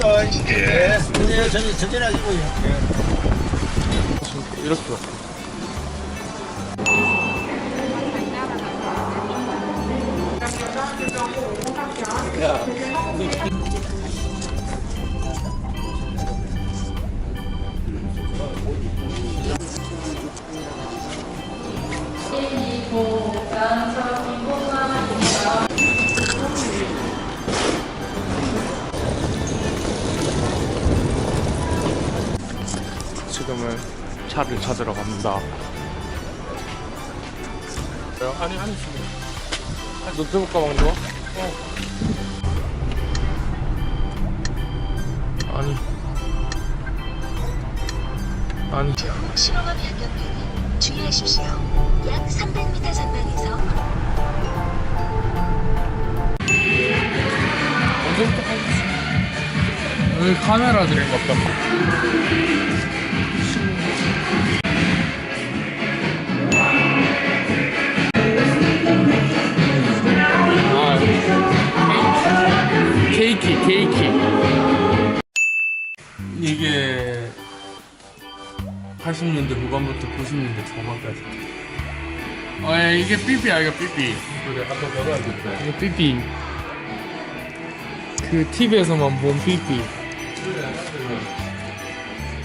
예. 네, 전전 전전하시고요. 이렇게 와. 지금은 차를 찾으러 갑니다. 왜요? 아니, 아니, 지금. 노트북 가방 줘? 어. 아니. 아니. 신호가 변경되니 주의하십시오. 약 300m 전방에서 언제부터 하고 있어? 여기 카메라 들인 것 같다. 80년대 후반부터 90년대 초반까지. 어, 야, 이게 삐삐야, 이거 삐삐. 그래, 아까 걸어야겠다. 이거 삐삐. 그 TV에서만 본 삐삐.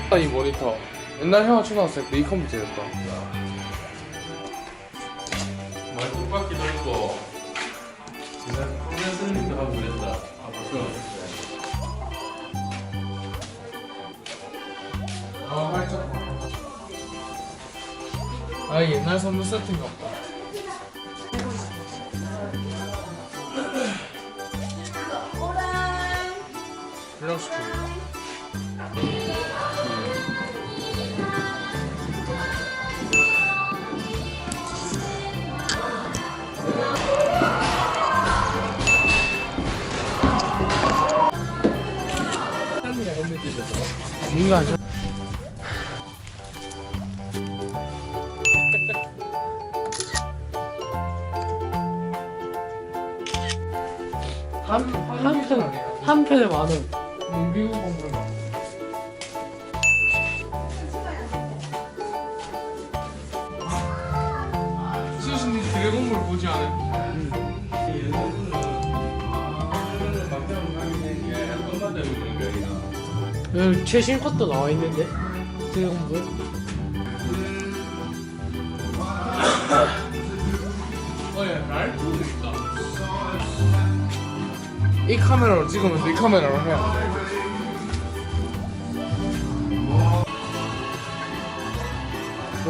아, 이 모니터. 옛날 형아 초등학생 때이 컴퓨터였다. 많이 똑같기도 했고. 옛날 프로레슬링도 하고 그랬다. 아, 맞죠? 아, 활짝. 아, 옛날 선물 세트인가 보다. 불량시켜. 뭔가 안 좋아. 한, 한 편, 한 편에 만 원. 미국 공부를 만 원. 수신이 드래곤볼 보지 않아요? 여기 최신 것도 나와 있는데 드래곤볼 어예 날토도 있다 이 카메라로 찍으면서 이 카메라로 해야 돼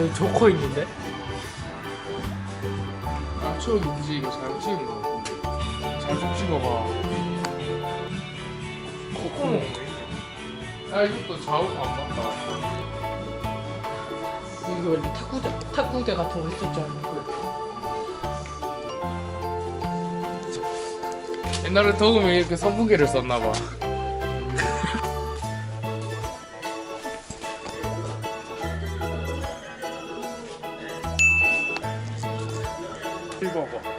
여기 조커 있는데? 아 추억이 굳이 이거 잘못 찍은 거 같은데. 잘좀 찍어봐. 코코몽 야 이것도 좌우가 안 맞다. 이거 원래 탁구대, 탁구대 같은 거 있었잖아 옛날에 더우면 이렇게 선풍기를 썼나봐. 읽어봐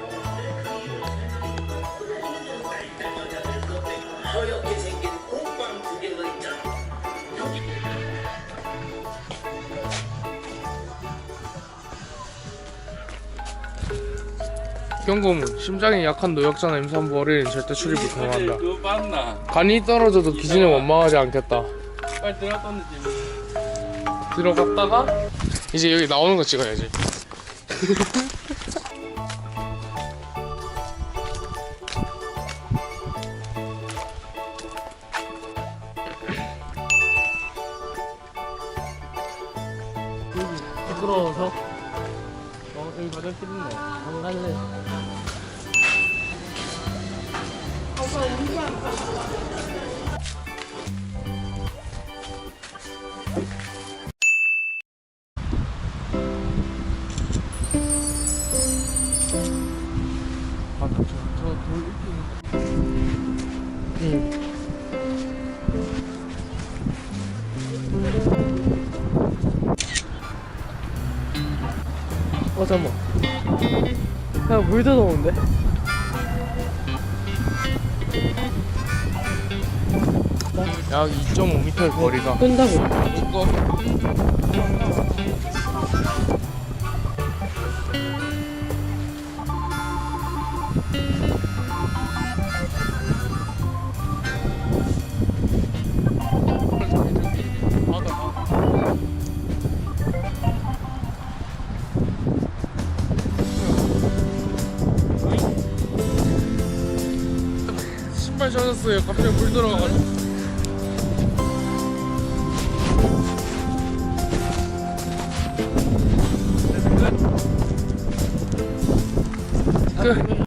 경고문 심장이 약한 노약자나 임산부 어린이는 절대 출입 불가능한다. 그거 봤나? 간이 떨어져도 기준에 원망하지 않겠다. 빨리 들어갔던데 들어갔다가 이제 여기 나오는 거 찍어야지. 부끄러워서? 어 여기 화장실 있네. 안 갈래. 아, 잠깐만. 야, 물 들어오는데? 약 2.5m 거리가 끈다고. 묶어 젖었어요. 갑자기 물 들어가가지고. 끝